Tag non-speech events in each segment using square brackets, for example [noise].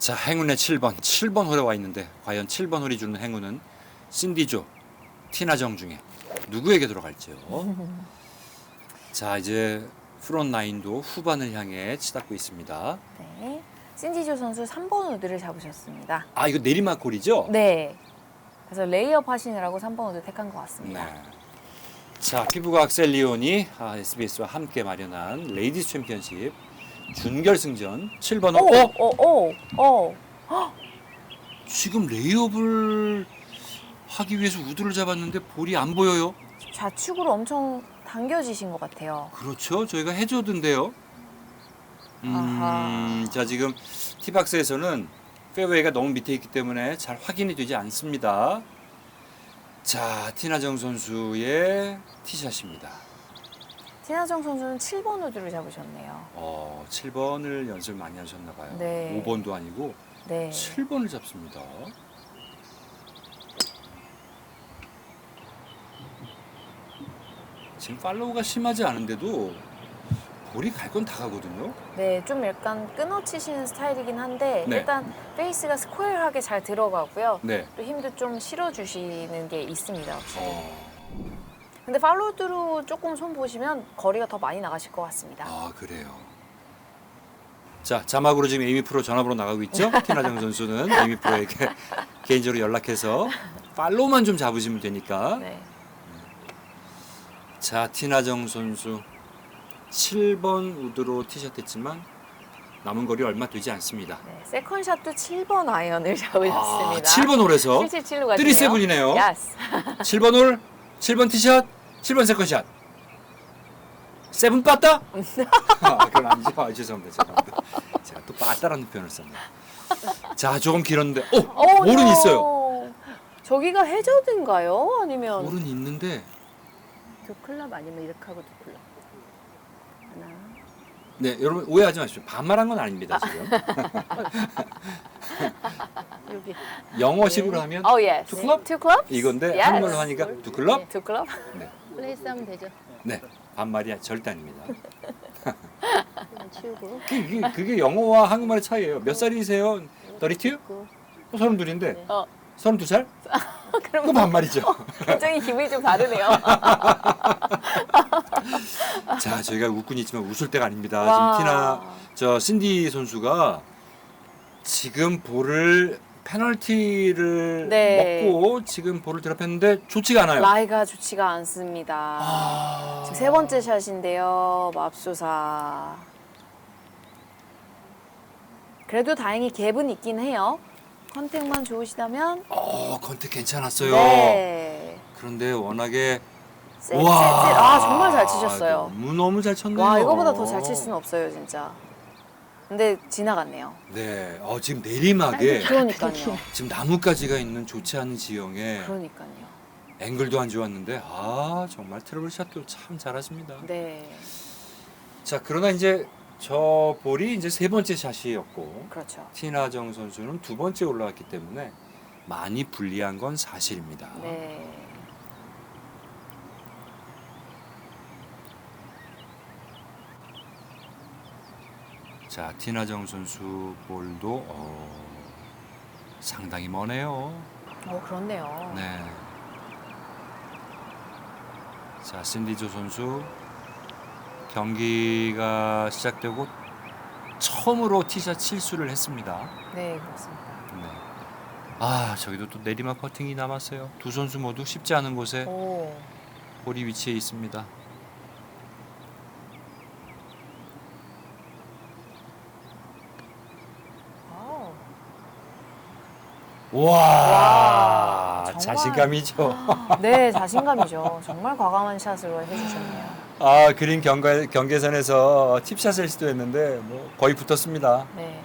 자, 행운의 7번. 7번 홀에 와 있는데 과연 7번 홀이 주는 행운은 신디조, 티나정 중에 누구에게 들어갈지요. [laughs] 자, 이제 프론 나인도 후반을 향해 치닫고 있습니다. 네. 신디조 선수 3번 우드를 잡으셨습니다. 아, 이거 내리막 홀이죠? 네. 그래서 레이업 하시느라고 3번 우드 택한 것 같습니다. 네. 자, 피부과학 셀리온이 아, SBS와 함께 마련한 레이디스 챔피언십 준결승전 7번 홀. 어? 오, 오, 오. 지금 레이업을 하기 위해서 우드를 잡았는데 볼이 안 보여요. 좌측으로 엄청 당겨지신 것 같아요. 그렇죠. 저희가 해줘던데요. 음, 아하. 자 지금 티박스에서는 페어웨이가 너무 밑에 있기 때문에 잘 확인이 되지 않습니다. 자 티나정 선수의 티샷입니다. 티나정 선수는 7번 우드를 잡으셨네요. 어, 7번을 연습 많이 하셨나 봐요. 네. 5번도 아니고 네. 7번을 잡습니다. 지금 팔로우가 심하지 않은데도 볼이 갈 건 다 가거든요. 네, 좀 약간 끊어치시는 스타일이긴 한데 네. 일단 페이스가 스퀘어하게 잘 들어가고요. 네. 또 힘도 좀 실어주시는 게 있습니다. 확실히. 어, 근데 팔로우드로 조금 손 보시면 거리가 더 많이 나가실 것 같습니다. 아 그래요. 자 자막으로 지금 에이미 프로 전화번호 나가고 있죠? [laughs] 티나정 선수는 에이미 프로에게 [laughs] 개인적으로 연락해서 팔로우만 좀 잡으시면 되니까. 네. 자 티나정 선수 7번 우드로 티샷 했지만 남은 거리 얼마 되지 않습니다. 네. 세컨샷도 7번 아이언을 잡으셨습니다. 아, 7번 홀에서 777로 가시네요. 37이네요. 야스. 7번 홀, 7번 티샷, 7번 세컨샷. 세븐 빠따? [laughs] 아, 그건 아니죠. 아, 죄송합니다. 죄송합니다. 제가 또 빠따라는 표현을 썼네요. 자, 조금 길었는데, 오! 오, 볼은 노. 있어요. 저기가 해저드인가요? 아니면 볼은 있는데, 두 클럽 아니면 이렇게 하고 두 클럽. 하나. 네, 여러분 오해하지 마십시오. 반말한 건 아닙니다, 지금. [laughs] 여기. 영어식으로 하면 어, 예. 두 클럽? 투 클럽? 이건데 Yes. 한국말로 하니까 두 클럽? 두 클럽? 네, 플레이스 하면 되죠. 네, 반말이 절대 아닙니다. 그냥 치우고. [laughs] 그게, 그게 영어와 한국말의 차이예요. 몇 살이세요? 32? 그, 어, 32인데 어. 32살? 그럼 그거 반말이죠. 굉장히 기분이 좀 다르네요. [laughs] 자, 저희가 웃곤 있지만 웃을 때가 아닙니다. 와. 지금 티나 저 신디 선수가 지금 볼을 페널티를 네. 먹고 지금 볼을 드랍했는데 좋지가 않아요. 라이가 좋지가 않습니다. 아... 지금 세 번째 샷인데요. 맙소사. 그래도 다행히 갭은 있긴 해요. 컨택만 좋으시다면 어, 컨택 괜찮았어요. 네. 그런데 워낙에 쎄, 쎄, 쎄. 아 정말 잘 치셨어요. 너무 너무 잘 쳤네요. 와 이거보다 더 잘 칠 수는 없어요 진짜. 근데 지나갔네요. 네, 어, 지금 내리막에 그러니까요. 지금 나뭇가지가 있는 좋지 않은 지형에 그러니까요. 앵글도 안 좋았는데 아 정말 트러블 샷도 참 잘하십니다. 네, 자 그러나 이제 저 볼이 이제 세 번째 샷이었고 그렇죠. 티나정 선수는 두 번째 올라왔기 때문에 많이 불리한 건 사실입니다. 네. 자 티나정 선수 볼도 어, 상당히 머네요. 어 그렇네요. 네. 자 신디조 선수 경기가 시작되고 처음으로 티샷 실수를 했습니다. 네 그렇습니다. 네. 아 저기도 또 내리막 퍼팅이 남았어요. 두 선수 모두 쉽지 않은 곳에 오. 볼이 위치해 있습니다. 와우. 와, 와, 정말. 자신감이죠. [laughs] 네 자신감이죠. 정말 과감한 샷을 해주셨네요. 아 그린 경계, 경계선에서 팁샷을 시도했는데 뭐 거의 붙었습니다. 네.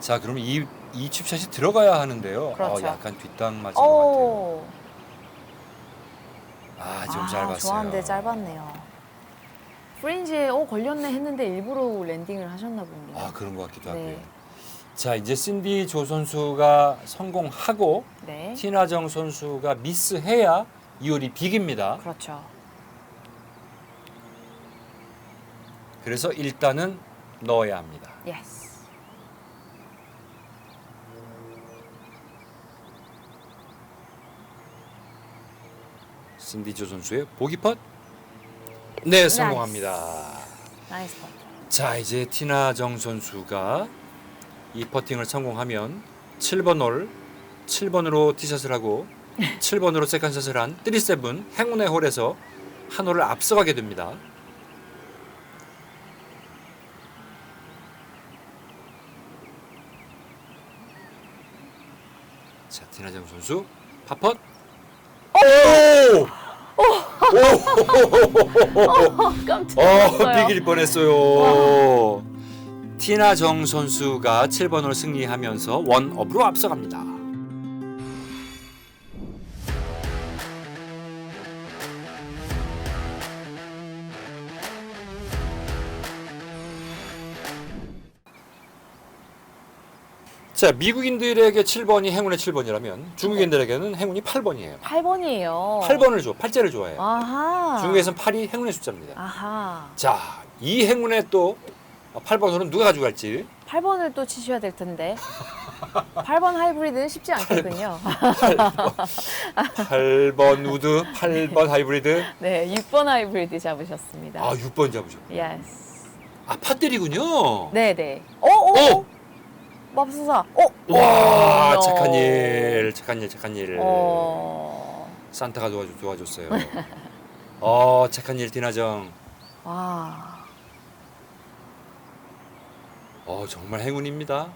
자 그럼 이, 이 칩샷이 들어가야 하는데요. 그렇죠. 어, 약간 뒷땅 맞은 것 같아요. 오. 아 지금 잘 봤어요. 좋았는데 짧았네요. 프린지에 어 걸렸네 했는데 일부러 랜딩을 하셨나 봅니다. 아 그런 것 같기도 네. 하고요. 자 이제 신디 조 선수가 성공하고 네. 티나정 선수가 미스해야 이홀이 빅입니다. 그렇죠. 그래서 일단은 넣어야 합니다. 예스. 신디 조 선수의 보기 펫. 네, 성공합니다. 나이스 퍼. 자, 이제 티나정 선수가 이 퍼팅을 성공하면 7번 홀 7번으로 티샷을 하고 [laughs] 7번으로 세컨샷을 한 37 행운의 홀에서 한 홀을 앞서가게 됩니다. 자, 티나정 선수 파펫. 오! [laughs] 깜짝 어, 놀랐어요. 비길 뻔했어요. 티나정 선수가 7번으로 승리하면서 원업으로 앞서갑니다. 자, 미국인들에게 7번이 행운의 7번이라면 중국인들에게는 행운이 8번이에요. 8번이에요. 8번을 줘, 팔째를 좋아해요. 아하. 중국에서는 8이 행운의 숫자입니다. 아하. 자, 이 행운의 또 8번으로는 누가 가져갈지 8번을 또 치셔야 될 텐데. 8번 하이브리드는 쉽지 않겠군요. 8번 우드, 8번 하이브리드. 네, 6번 하이브리드 잡으셨습니다. 아, 6번 잡으셨. 예스. 아, 팥들이군요. 네, 네. 어, 어, 오! 어. 맙소사. 어. 와, 오, 착한 no. 일, 착한 일, 착한 일. 어. 산타가 도와줘, 도와줬어요. [laughs] 어, 착한 일, 디나정. 와. 어, 정말 행운입니다.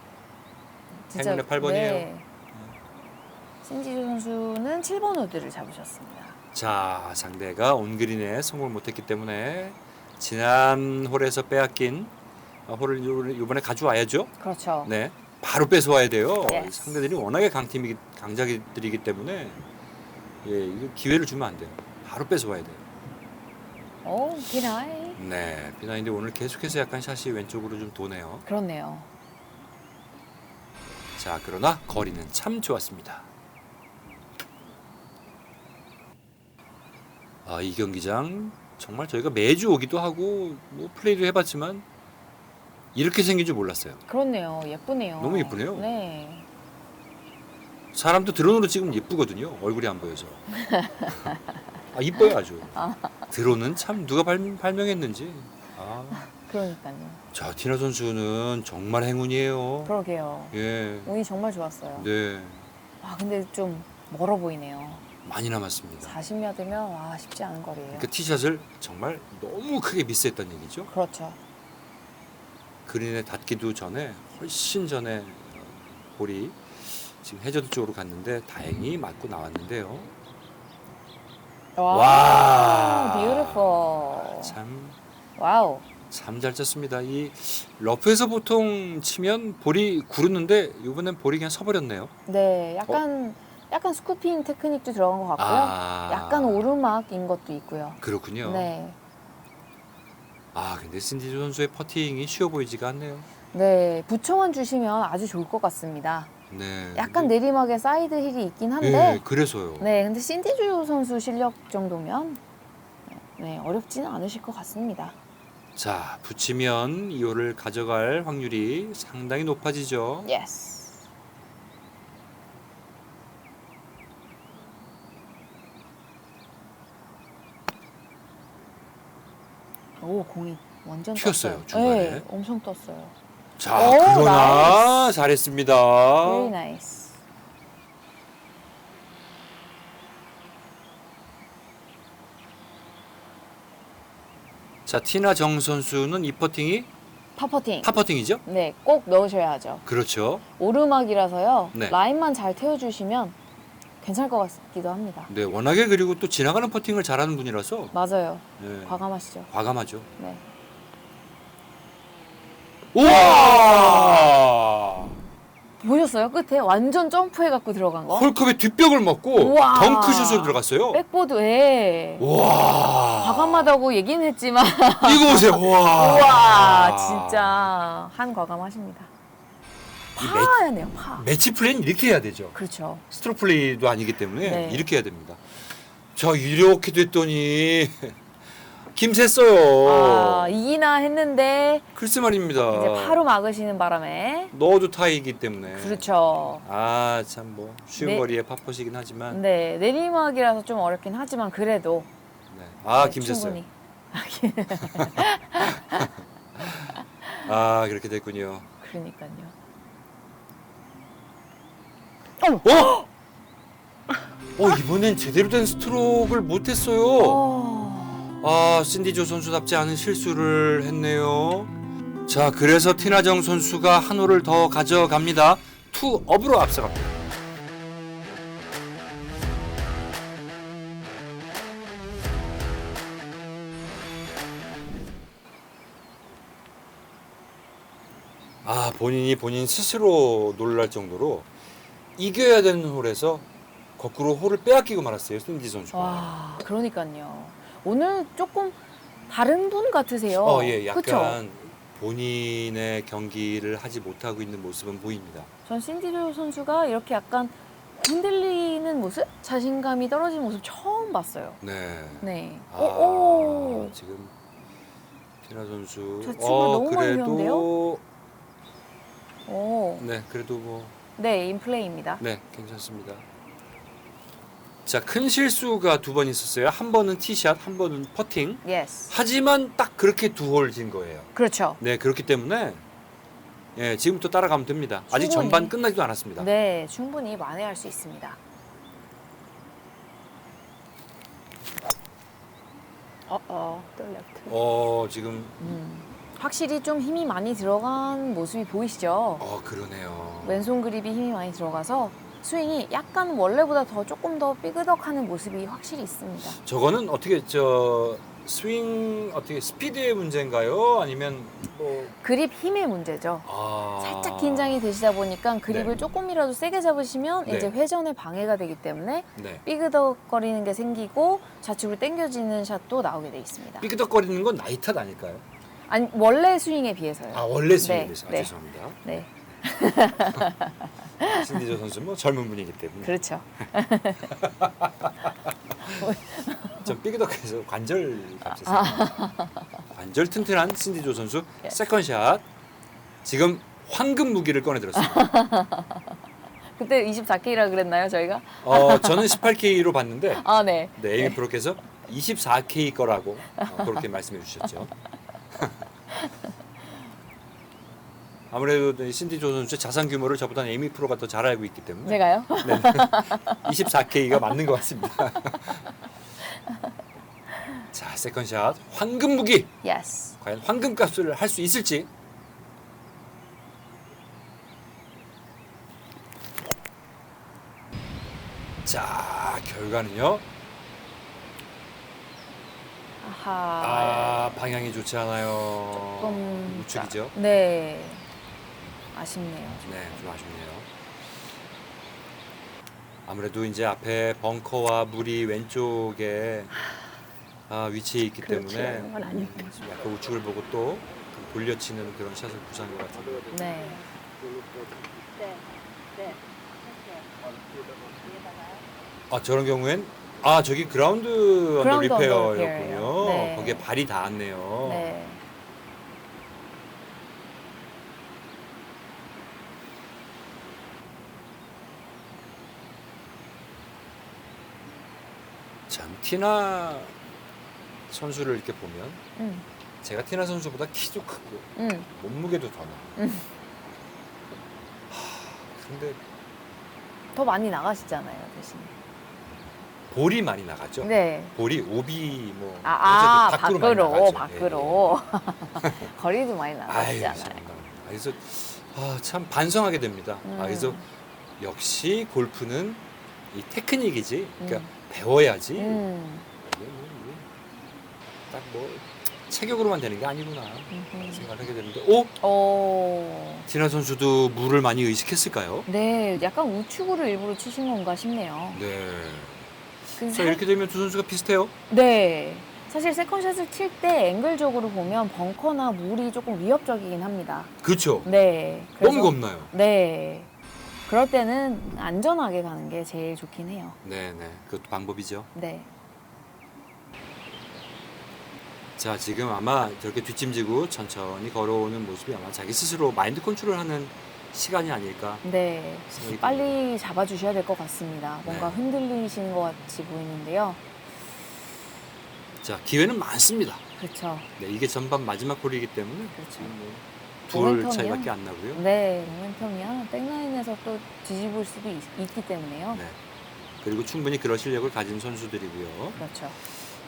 진짜 행운의 8번이에요. 네. 신지조 선수는 7번 우드를 잡으셨습니다. 자, 상대가 온그린에 성공을 못했기 때문에 지난 홀에서 빼앗긴 어, 홀을 요- 이번에 가져와야죠. 그렇죠. 네, 바로 뺏어와야 돼요. Yes. 상대들이 워낙에 강팀이기 강자들이기 때문에 예, 기회를 주면 안 돼요. 바로 뺏어와야 돼요. 오, 기나이. 네, 비나인데 오늘 계속해서 약간 샷이 왼쪽으로 좀 도네요. 그렇네요. 자, 그러나 거리는 참 좋았습니다. 아, 이 경기장 정말 저희가 매주 오기도 하고 뭐 플레이도 해봤지만 이렇게 생긴 줄 몰랐어요. 그렇네요. 예쁘네요. 너무 예쁘네요. 네. 사람도 드론으로 찍으면 예쁘거든요. 얼굴이 안 보여서. [laughs] 아, 이뻐요 아주. 드론은 참 누가 발, 발명했는지. 아, 그러니까요. 자 티나 선수는 정말 행운이에요. 그러게요. 예, 운이 정말 좋았어요. 네, 와, 근데 좀 멀어 보이네요. 많이 남았습니다. 40야드면 와, 쉽지 않은 거리예요. 그 티샷을 정말 너무 크게 미스했다는 얘기죠. 그렇죠. 그린에 닿기도 전에 훨씬 전에 어, 볼이 지금 해저드 쪽으로 갔는데 다행히 맞고 나왔는데요. 와, 와. beautiful. 참. 와우. 참 잘 쳤습니다. 이 러프에서 보통 치면 볼이 구르는데 이번엔 볼이 그냥 서버렸네요. 네, 약간 약간 스쿠핑 테크닉도 들어간 것 같고요. 아, 약간 오르막인 것도 있고요. 그렇군요. 네. 아 근데 신디조 선수의 퍼팅이 쉬워 보이지가 않네요. 네, 부처만 주시면 아주 좋을 것 같습니다. 네. 약간 근데- 내리막에 사이드 힐이 있긴 네, 한데, 그래서요. 네, 근데 신디주 선수 실력 정도면 네, 어렵지는 않으실 것 같습니다. 자 붙이면 이 홀을 가져갈 확률이 상당히 높아지죠. 예스. 오, 공이 완전 튀었어요, 떴어요. 중간에. 네, 엄청 떴어요. 자 오, 그러나 나이스. 잘했습니다. Very nice. 자 티나 정 선수는 이 퍼팅이 파퍼팅. 파 퍼팅이죠? 네, 꼭 넣으셔야 하죠. 그렇죠. 오르막이라서요. 네. 라인만 잘 태워주시면 괜찮을 것 같기도 합니다. 네 워낙에 그리고 또 지나가는 퍼팅을 잘하는 분이라서 맞아요. 네, 과감하시죠. 과감하죠. 네. 우와! 보셨어요? 끝에 완전 점프해갖고 들어간 거? 홀컵의 뒷벽을 먹고 우와. 덩크슛으로 들어갔어요. 백보드에 와! 과감하다고 얘기는 했지만 이거 보세요. [laughs] 와! 우와 진짜 한 과감하십니다. 이 매, 파야네요 파. 매치 플레이는 이렇게 해야 되죠. 그렇죠. 스트로크 플레이도 아니기 때문에 네. 이렇게 해야 됩니다. 자 이렇게 됐더니 김샜어요. 아, 이기나 했는데 글쎄 말입니다. 이제 바로 막으시는 바람에 넣어도 타이기 때문에. 그렇죠. 아, 참 뭐 쉬운 네. 거리의 파포시긴 하지만. 네, 내리막이라서 좀 어렵긴 하지만 그래도 네. 아, 네, 김샜어요. 충분히. [laughs] 아, 그렇게 됐군요. 그러니까요. 어? 어, 이번엔 제대로 된 스트로크를 못 했어요. 어, 아, 신디조 선수답지 않은 실수를 했네요. 자, 그래서 티나정 선수가 한 홀을 더 가져갑니다. 투 업으로 앞서갑니다. 아, 본인이 본인 스스로 놀랄 정도로 이겨야 되는 홀에서 거꾸로 홀을 빼앗기고 말았어요, 신디 선수가. 와, 그러니까요. 오늘 조금 다른 분 같으세요. 어, 예, 약간 그쵸? 본인의 경기를 하지 못하고 있는 모습은 보입니다. 전 신디조 선수가 이렇게 약간 흔들리는 모습, 자신감이 떨어지는 모습 처음 봤어요. 네. 네. 아, 오, 오. 지금 티나 선수. 저 친구 너무 많이 그래도 배웠는데요? 오. 네, 그래도 뭐 네, 인플레이입니다. 네, 괜찮습니다. 자, 큰 실수가 두 번 있었어요. 한 번은 티샷, 한 번은 퍼팅. 예스. 하지만 딱 그렇게 두 홀 진 거예요. 그렇죠. 네, 그렇기 때문에 예, 지금부터 따라가면 됩니다. 아직 충분히. 전반 끝나지도 않았습니다. 네, 충분히 만회할 수 있습니다. 어, 어. 또 레프트. 어, 지금 음. 확실히 좀 힘이 많이 들어간 모습이 보이시죠? 어, 그러네요. 왼손 그립이 힘이 많이 들어가서 스윙이 약간 원래보다 더 조금 더 삐그덕하는 모습이 확실히 있습니다. 저거는 어떻게 저 스윙 어떻게 스피드의 문제인가요? 아니면 뭐 그립 힘의 문제죠. 아... 살짝 긴장이 되시다 보니까 그립을 네. 조금이라도 세게 잡으시면 네. 이제 회전에 방해가 되기 때문에 네. 삐그덕거리는 게 생기고 좌측으로 당겨지는 샷도 나오게 돼 있습니다. 삐그덕거리는 건 나이 탓 아닐까요? 아니 원래 스윙에 비해서요. 아 원래 스윙에 네, 대해서 아, 네. 죄송합니다. 네, [laughs] 신디저 선수 뭐 젊은 분이기 때문에 그렇죠. [laughs] 좀 삐그덕해서 관절 아. 잡혔어요. 관절 튼튼한 신디조 선수 예. 세컨샷 지금 황금 무기를 꺼내 들었습니다. [laughs] 그때 24K라 그랬나요 저희가? 어 저는 18K로 봤는데 아 네. 네, 에이미 프로께서 24K 거라고 어, 그렇게 말씀해 주셨죠. 아무래도 이 신디 조 선수의 자산 규모를 저보다 에이미 프로가 더 잘 알고 있기 때문에 제가요? [laughs] 24K가 맞는 것 같습니다. [laughs] 자, 세컨샷 황금 무기 예스. 과연 황금 값을 할 수 있을지. 자, 결과는요. 아하. 아, 방향이 좋지 않아요. 조금 우측이죠. 네. 아쉽네요. 좀. 네, 좀 아쉽네요. 아무래도 이제 앞에 벙커와 물이 왼쪽에 아, 위치해 있기 그렇지 때문에 건 아닌데. 음, 약간 우측을 보고 또 돌려치는 그런 샷을 구사한 것 같아요. 네. 아 저런 경우엔 아 저기 그라운드 언더 그라운드 언더 리페어였군요. 리페어예요. 네. 거기에 발이 닿았네요. 네. 참 티나 선수를 이렇게 보면 음. 제가 티나 선수보다 키도 크고 음. 몸무게도 더 나. 음. 하, 근데 더 많이 나가시잖아요, 대신. 볼이 많이 나가죠. 네. 볼이 오비 뭐 아, 아 밖으로, 많이 나가죠. 밖으로. [laughs] 거리도 많이. 참, 아, 그래서 아, 참 반성하게 됩니다. 음. 아, 그래서 역시 골프는 이 테크닉이지. 그러니까 음. 배워야지. 음. 딱뭐 체격으로만 되는 게 아니구나 음흠. 생각을 하게 되는데 오 오. 티나 선수도 물을 많이 의식했을까요? 네, 약간 우측으로 일부러 치신 건가 싶네요. 네. 그자 살- 이렇게 되면 두 선수가 비슷해요. 네. 사실 세컨샷을 칠 때 앵글적으로 보면 벙커나 물이 조금 위협적이긴 합니다. 그렇죠. 네. 너무 겁나요. 네. 그럴 때는 안전하게 가는 게 제일 좋긴 해요. 네 네. 그것도 방법이죠. 네. 자 지금 아마 저렇게 뒷짐지고 천천히 걸어오는 모습이 아마 자기 스스로 마인드 컨트롤하는 시간이 아닐까 네. 생각이 듭니다. 빨리 잡아주셔야 될 것 같습니다. 뭔가 네. 흔들리시는 것 같이 보이는데요. 자 기회는 많습니다. 그렇죠. 네 이게 전반 마지막 홀이기 때문에 그렇죠. 지금 뭐 둘? 차이밖에 안 나고요. 네, 모멘텀이야. 백라인에서 또 뒤집을 수도 있, 있기 때문에요. 네. 그리고 충분히 그럴 실력을 가진 선수들이고요. 그렇죠.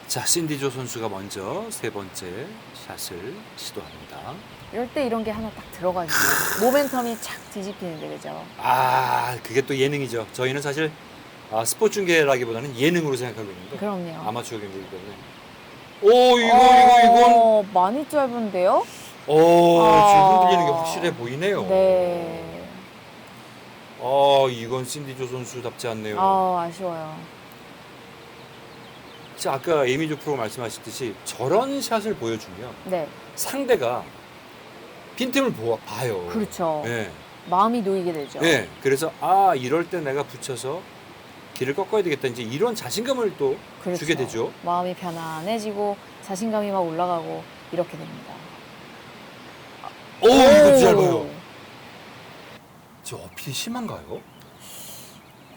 자 신디조 선수가 먼저 세 번째 샷을 시도합니다. 이럴 때 이런 게 하나 딱 들어가지고 [laughs] 모멘텀이 착 뒤집히는데 그죠? 아 그게 또 예능이죠. 저희는 사실 아, 스포츠 중계라기보다는 예능으로 생각하고 있는데 그럼요. 아마추어 경기이기 때문에. 오 이거 이거 이건 어, 많이 짧은데요? 오 아. 지금 흔들리는 게 확실해 보이네요. 네. 아 이건 신디조 선수답지 않네요. 아, 아쉬워요. 자 아까 에이미조 프로 말씀하셨듯이 저런 샷을 보여주면 네. 상대가 빈틈을 보아, 봐요. 그렇죠. 네. 마음이 놓이게 되죠. 네. 그래서 아 이럴 때 내가 붙여서 길을 꺾어야 되겠다 이제 이런 자신감을 또 그렇죠. 주게 되죠. 마음이 편안해지고 자신감이 막 올라가고 이렇게 됩니다. 오 이거 오! 짧아요. 저 어필이 심한가요?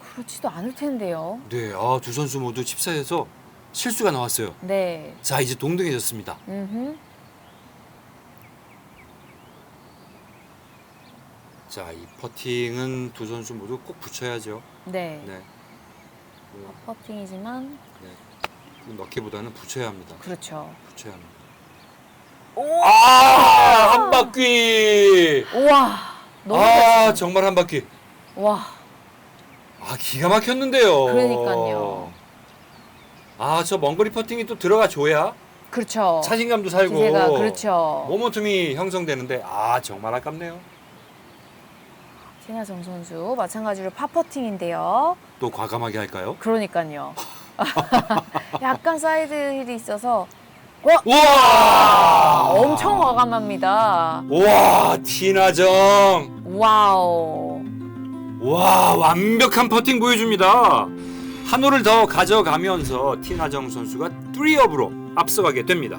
그렇지도 않을 텐데요. 네, 아, 두 선수 모두 칩사에서 실수가 나왔어요. 네. 자, 이제 동등해졌습니다. 음흠. 자, 이 퍼팅은 두 선수 모두 꼭 붙여야죠. 네. 네. 뭐, 퍼팅이지만 네. 그 넣기보다는 붙여야 합니다. 그렇죠. 붙여야 합니다. 오! 아, 한 바퀴. 우와. 너무 아, 잘 정말 한 바퀴. 와. 아, 기가 막혔는데요. 그러니까요. 아, 저 먼거리 퍼팅이 또 들어가 줘야 그렇죠. 자신감도 살고 기세가 그렇죠. 모멘텀이 형성되는데 아, 정말 아깝네요. 티나정 선수 마찬가지로 파퍼팅인데요. 또 과감하게 할까요? 그러니까요. [laughs] [laughs] 약간 사이드 힐이 있어서 우와! 엄청 과감합니다. 와, 티나정. 와우. 와, 완벽한 퍼팅 보여줍니다. 한 홀을 더 가져가면서 티나정 선수가 3업으로 앞서가게 됩니다.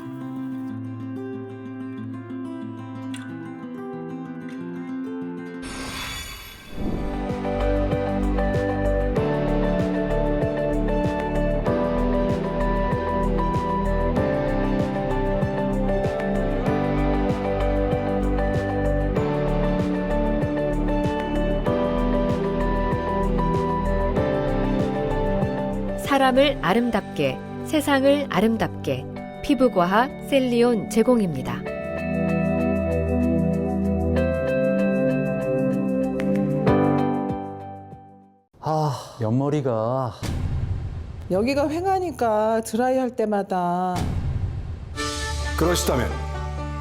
사람을 아름답게, 세상을 아름답게 피부과학 셀리온 제공입니다. 아, 옆머리가 여기가 횡하니까 드라이 할 때마다 그러시다면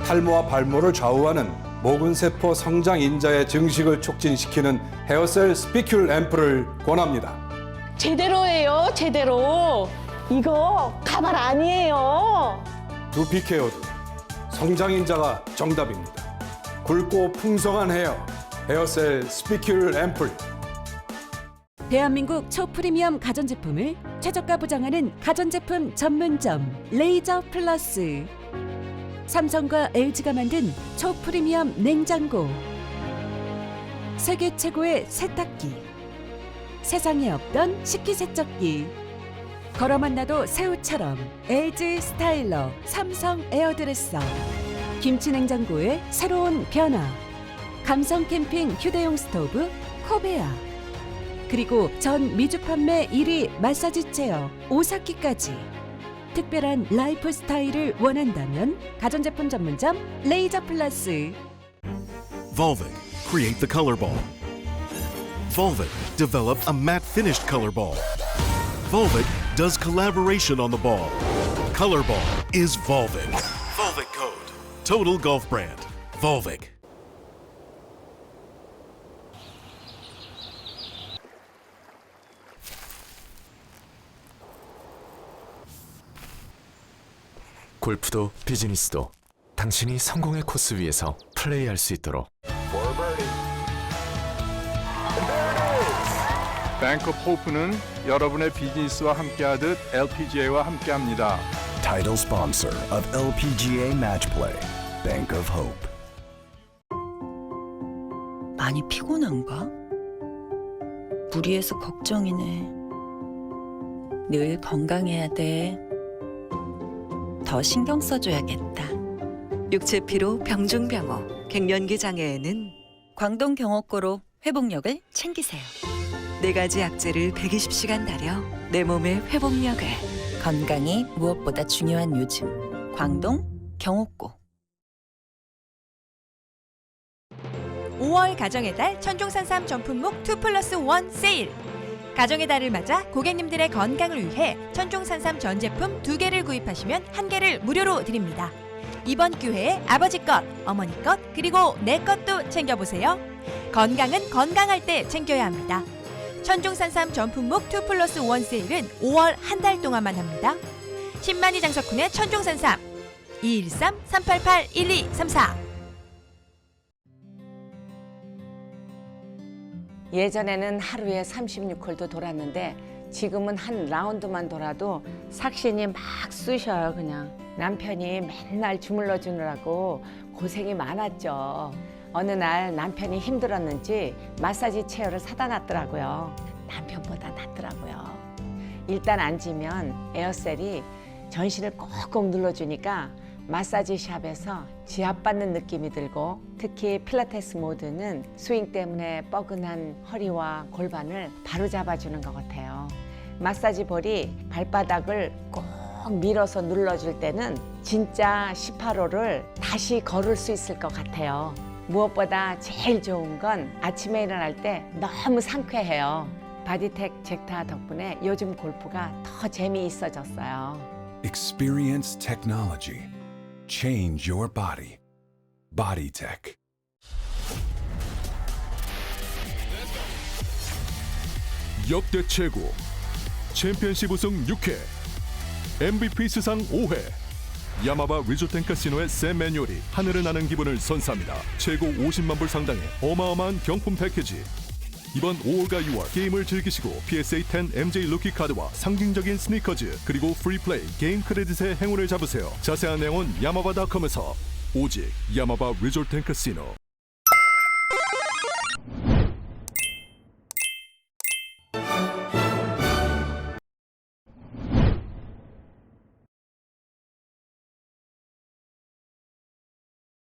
탈모와 발모를 좌우하는 모근세포 성장 인자의 증식을 촉진시키는 헤어셀 스피큘 앰플을 권합니다. 제대로 해요, 제대로. 이거 가발 아니에요. 두피 케어도 성장 인자가 정답입니다. 굵고 풍성한 헤어 헤어셀 스피큘 앰플 대한민국 초프리미엄 가전제품을 최저가 보장하는 가전제품 전문점 레이저 플러스 삼성과 LG가 만든 초프리미엄 냉장고 세계 최고의 세탁기 세상에 없던 식기세척기. 걸어 만나도 새우처럼 LG 스타일러 삼성 에어드레서. 김치 냉장고의 새로운 변화. 감성 캠핑 휴대용 스토브 코베아. 그리고 전 미주 판매 1위 마사지 체어 오사키까지. 특별한 라이프 스타일을 원한다면 가전제품 전문점 레이저 플러스. Volvic, create the color ball. Volvic, develop a matte finished color ball. Volvic does collaboration on the ball. Color ball is Volvic. Volvic code. Total golf brand. Volvic. 골프도 비즈니스도 당신이 성공의 코스 위에서 플레이할 수 있도록 뱅크 호프는 여러분의 비즈니스와 함께하듯 LPGA와 함께합니다. title sponsor of LPGA Match Play, Bank of Hope. 많이 피곤한가? 무리해서 걱정이네. 늘 건강해야 돼. 더 신경 써줘야겠다. 육체 피로 병중병어 갱년기 장애에는 광동 경옥고로 회복력을 챙기세요. 네 가지 약재를 120시간 달여 내 몸의 회복력을 건강이 무엇보다 중요한 요즘. 광동 경옥고. 5월 가정의 달 천종산삼 전품목 2 플러스 1 세일. 가정의 달을 맞아 고객님들의 건강을 위해 천종산삼 전 제품 두 개를 구입하시면 한 개를 무료로 드립니다. 이번 기회에 아버지 것, 어머니 것, 그리고 내 것도 챙겨보세요. 건강은 건강할 때 챙겨야 합니다. 천종산삼 전품목 2 플러스 1 세일은 5월 한 달 동안만 합니다. 10만이 장석훈의 천종산삼. 213-388-1234 예전에는 하루에 36홀도 돌았는데 지금은 한 라운드만 돌아도 삭신이 막 쑤셔요 그냥. 남편이 맨날 주물러 주느라고 고생이 많았죠 어느 날 남편이 힘들었는지 마사지 체어를 사다 놨더라고요 남편보다 낫더라고요 일단 앉으면 에어셀이 전신을 꼭꼭 눌러주니까 마사지 샵에서 지압받는 느낌이 들고 특히 필라테스 모드는 스윙 때문에 뻐근한 허리와 골반을 바로 잡아주는 것 같아요. 마사지 볼이 발바닥을 꼭 밀어서 눌러줄 때는 진짜 18호를 다시 걸을 수 있을 것 같아요. 무엇보다 제일 좋은 건 아침에 일어날 때 너무 상쾌해요. 바디텍 젝타 덕분에 요즘 골프가 더 재미있어졌어요. Experience technology. Change your body. BodyTech. 역대 최고 챔피언십 우승 6회 MVP 수상 5회 야마바 리조텐 카시노의 샘 매뉴얼이 하늘을 나는 기분을 선사합니다. 최고 50만 불 상당의 어마어마한 경품 패키지. 이번 5월과 6월 게임을 즐기시고 PSA 10 MJ 루키 카드와 상징적인 스니커즈 그리고 프리플레이 게임 크레딧의 행운을 잡으세요. 자세한 내용은 야마바닷컴에서. 오직 야마바 리조텐 카시노